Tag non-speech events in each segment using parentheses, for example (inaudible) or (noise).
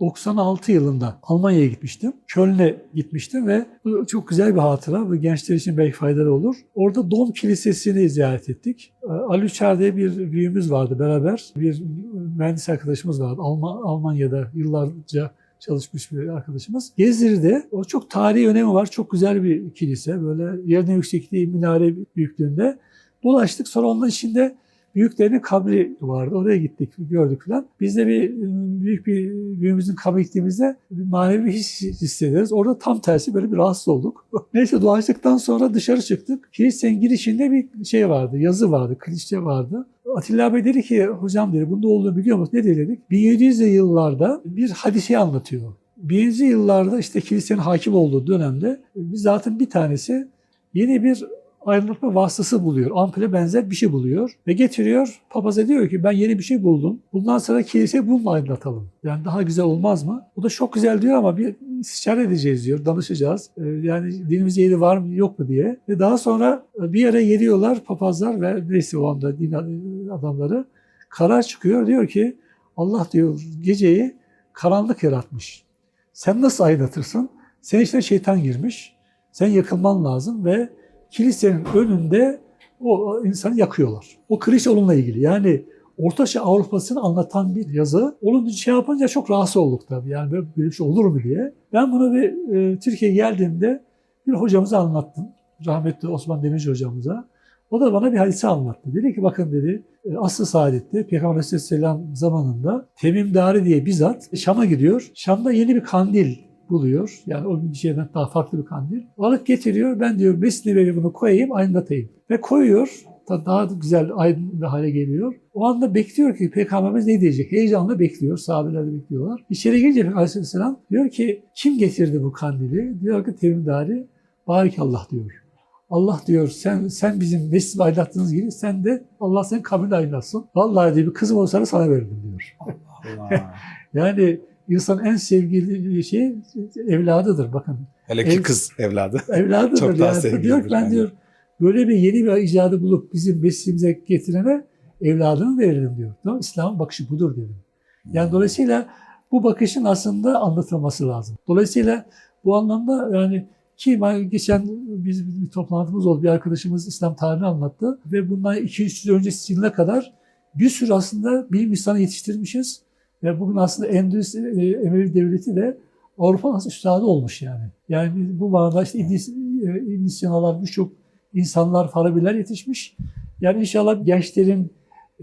1996 yılında Almanya'ya gitmiştim. Köln'e gitmiştim ve bu çok güzel bir hatıra. Bu gençler için belki faydalı olur. Orada Dom Kilisesi'ni ziyaret ettik. Ee, Ali Uçar diye bir büyüğümüz vardı beraber. Bir mühendis arkadaşımız vardı. Alman, Almanya'da yıllarca çalışmış bir arkadaşımız. Gezdir'de o çok tarihi önemi var. Çok güzel bir kilise. Böyle yerine yüksekliği minare büyüklüğünde. Dolaştık. Sonra onun içinde büyüklerin kabri vardı. Oraya gittik, gördük falan. Biz de bir büyük bir büyüğümüzün kabrine gittiğimizde bir manevi his hissediyoruz. Orada tam tersi böyle bir rahatsız olduk. (laughs) Neyse dolaştıktan sonra dışarı çıktık. Kilisenin girişinde bir şey vardı, yazı vardı, klişe vardı. Atilla Bey dedi ki, hocam dedi, bunda olduğunu biliyor musun? Ne dedi dedik? 1700'lü yıllarda bir hadise anlatıyor. 1700'lü yıllarda işte kilisenin hakim olduğu dönemde zaten bir tanesi yeni bir aydınlatma vasıtası buluyor. Ampule benzer bir şey buluyor ve getiriyor. Papaza diyor ki ben yeni bir şey buldum. Bundan sonra kiliseyi bununla aydınlatalım. Yani daha güzel olmaz mı? O da çok güzel diyor ama bir istişare edeceğiz diyor. Danışacağız. Ee, yani dinimizde yeri var mı yok mu diye. Ve daha sonra bir yere geliyorlar papazlar ve neyse o anda din adamları. Karar çıkıyor. Diyor ki Allah diyor geceyi karanlık yaratmış. Sen nasıl aydınlatırsın? Senin içine şeytan girmiş. Sen yakılman lazım ve kilisenin önünde o insanı yakıyorlar. O kriz onunla ilgili. Yani Ortaçağ Avrupa'sını anlatan bir yazı. Onun şey yapınca çok rahatsız olduk tabii. Yani böyle bir şey olur mu diye. Ben bunu bir e, Türkiye'ye geldiğimde bir hocamıza anlattım. Rahmetli Osman Demirci hocamıza. O da bana bir hadise anlattı. Dedi ki bakın dedi e, asr-ı saadette Peygamber Aleyhisselam zamanında Temim Dari diye bizzat Şam'a gidiyor. Şam'da yeni bir kandil buluyor. Yani o şeyden daha farklı bir kandil. Alıp getiriyor. Ben diyor Mesnevi'ye bunu koyayım, aydınlatayım. Ve koyuyor. Daha güzel aydın bir hale geliyor. O anda bekliyor ki Peygamberimiz ne diyecek? Heyecanla bekliyor. Sahabeler de bekliyorlar. İçeri gelince Aleyhisselam diyor ki kim getirdi bu kandili? Diyor ki Temimdari. Barikallah diyor. Allah diyor sen sen bizim mescidi aydınlattığınız gibi sen de Allah senin kabrini aydınlatsın. Vallahi diyor bir kızım olsa sana verirdim diyor. Allah. (laughs) yani İnsanın en sevgili şey evladıdır bakın. Hele ki Ev- kız evladı. (laughs) Evladıdır Çok daha sevgilidir Diyor ben diyor böyle bir yeni bir icadı bulup bizim mesleğimize getirene evladını veririm diyor. Tamam, İslam'ın bakışı budur dedim. Yani dolayısıyla bu bakışın aslında anlatılması lazım. Dolayısıyla bu anlamda yani ki geçen biz bir toplantımız oldu. Bir arkadaşımız İslam tarihini anlattı ve bundan 200 yıl öncesi yılına kadar bir sürü aslında bilim insanı yetiştirmişiz. Ve bugün aslında Endülüs e, Emevi Devleti de Avrupa'nın üstadı olmuş yani. Yani bu manada işte İbn, e, birçok insanlar, farabiler yetişmiş. Yani inşallah gençlerin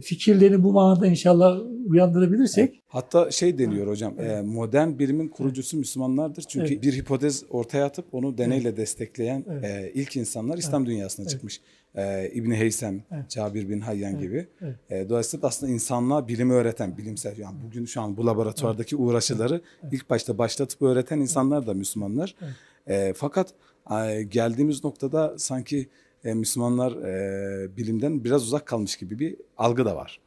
fikirlerini bu manada inşallah uyandırabilirsek Hatta şey deniyor hocam, Evet. e, modern bilimin kurucusu Müslümanlardır. Çünkü Evet. bir hipotez ortaya atıp onu deneyle destekleyen Evet. e, ilk insanlar İslam dünyasına Evet. çıkmış. E, İbni Heysem, Evet. Cabir bin Hayyan Evet. gibi. Evet. E, dolayısıyla aslında insanlığa bilimi öğreten, bilimsel yani bugün şu an bu laboratuvardaki uğraşıları Evet. ilk başta başlatıp öğreten insanlar da Müslümanlar. Evet. Fakat geldiğimiz noktada sanki e, Müslümanlar e, bilimden biraz uzak kalmış gibi bir algı da var.